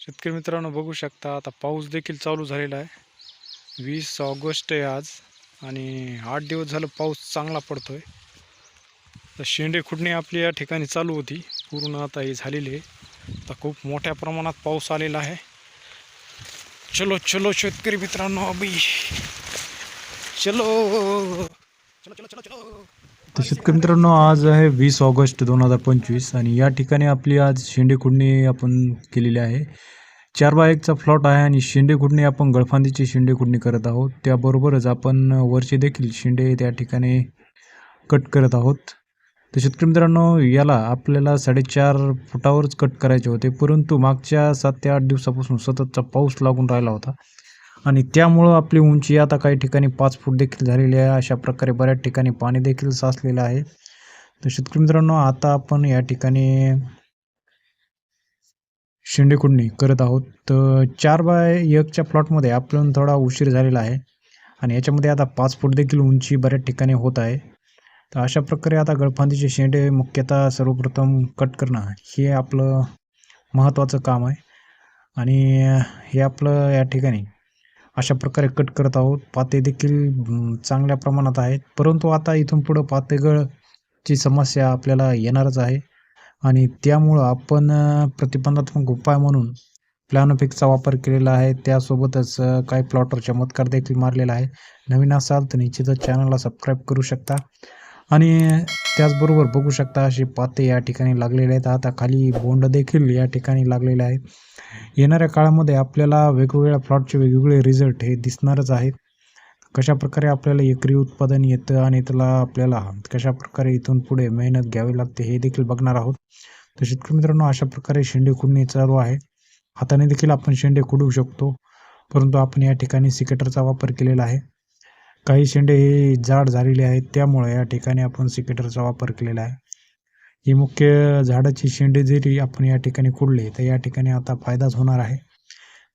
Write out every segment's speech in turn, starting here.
शेतकरी मित्रांनो बघू शकता आता पाऊस देखील चालू झालेला आहे. वीस ऑगस्ट आहे आज आणि आठ दिवस झालं पाऊस चांगला पडतो आहे तर शेंडे खुडणी आपली या ठिकाणी चालू होती. पूर्ण आता ही झालेली आहे. आता खूप मोठ्या प्रमाणात पाऊस आलेला आहे. चलो चलो शेतकरी मित्रांनो अभी चलो. चलो चलो चलो चलो. तर शेतकरी मित्रांनो आज आहे वीस ऑगस्ट दोन हजार पंचवीस आणि या ठिकाणी आपली आज शेंडे खुडणी आपण केलेली आहे. चार बाय एकचा फ्लॉट आहे आणि शेंडे खुडणी आपण गळफांदीची शेंडे खुडणी करत आहोत. त्याबरोबरच आपण वरचे देखील शेंडे त्या ठिकाणी कट करत आहोत. तर शेतकरी मित्रांनो याला आपल्याला साडेचार फुटावरच कट करायचे होते परंतु मागच्या सात ते आठ दिवसापासून सततचा पाऊस लागून राहिला होता. आणि त्यामुळं आपली उंची आता काही ठिकाणी पाच फूट देखील झालेली आहे. अशा प्रकारे बऱ्याच ठिकाणी पाणी देखील साचलेलं आहे. तर शेतकरी मित्रांनो आता आपण या ठिकाणी शेंडेकुंडणी करत आहोत. तर चार बाय एकच्या प्लॉटमध्ये आपण थोडा उशीर झालेला आहे. आणि याच्यामध्ये आता पाच फूट देखील उंची बऱ्याच ठिकाणी होत आहे. तर अशा प्रकारे आता गळफांदीचे शेंडे मुख्यतः सर्वप्रथम कट करणं हे आपलं महत्त्वाचं काम आहे. आणि हे आपलं या ठिकाणी अशा प्रकारे कट करत आहोत. पाते देखील चांगल्या प्रमाणात आहेत. परंतु आता इथून पुढं पातेगळची समस्या आपल्याला येणारच आहे. आणि त्यामुळं आपण प्रतिबंधात्मक उपाय म्हणून प्लॅनोफिकचा वापर केलेला आहे. त्यासोबतच काही प्लॉटर चमत्कार देखील मारलेला आहे नवीन असाल तर निश्चितच चॅनलला सबस्क्राईब करू शकता. आणि त्याचबरोबर बघू शकता असे पाते या ठिकाणी लागलेले आहेत. आता खाली बोंड देखील या ठिकाणी लागलेले आहेत. येणाऱ्या काळामध्ये आपल्याला वेगवेगळ्या प्लॉटचे वेगवेगळे रिझल्ट हे दिसणारच आहेत. कशा प्रकारे आपल्याला एकरी उत्पादन येतं आणि त्याला आपल्याला कशा प्रकारे इथून पुढे मेहनत घ्यावी लागते हे देखील बघणार आहोत. तर शेतकरी मित्रांनो अशा प्रकारे शेंडे खुडणे चालू आहे. हाताने देखील आपण शेंडे खुडू शकतो. परंतु आपण या ठिकाणी सिकेटरचा वापर केलेला आहे. काही शेंडे हे जाड झालेले आहेत त्यामुळे या ठिकाणी आपण सिकेटरचा वापर केलेला आहे. ही मुख्य झाडाची शेंडे जरी आपण या ठिकाणी कुडले तर या ठिकाणी आता फायदाच होणार आहे.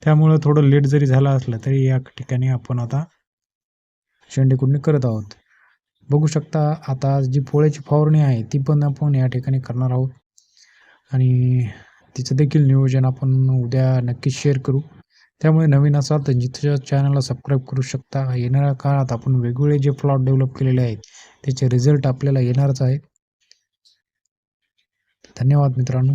त्यामुळं थोडं लेट जरी झालं असलं तरी या ठिकाणी आपण आता शेंडे कुडणी करत आहोत. बघू शकता आता जी पोळ्याची फवारणी आहे ती पण आपण या ठिकाणी करणार आहोत. आणि तिचं देखील नियोजन आपण उद्या नक्कीच शेअर करू. त्यामुळे नवीन असाल तर जिथे चॅनलला सबस्क्राईब करू शकता. येणाऱ्या काळात आपण वेगवेगळे जे प्लॉट डेव्हलप केलेले आहेत त्याचे रिझल्ट आपल्याला येणारच आहेत धन्यवाद मित्रांनो.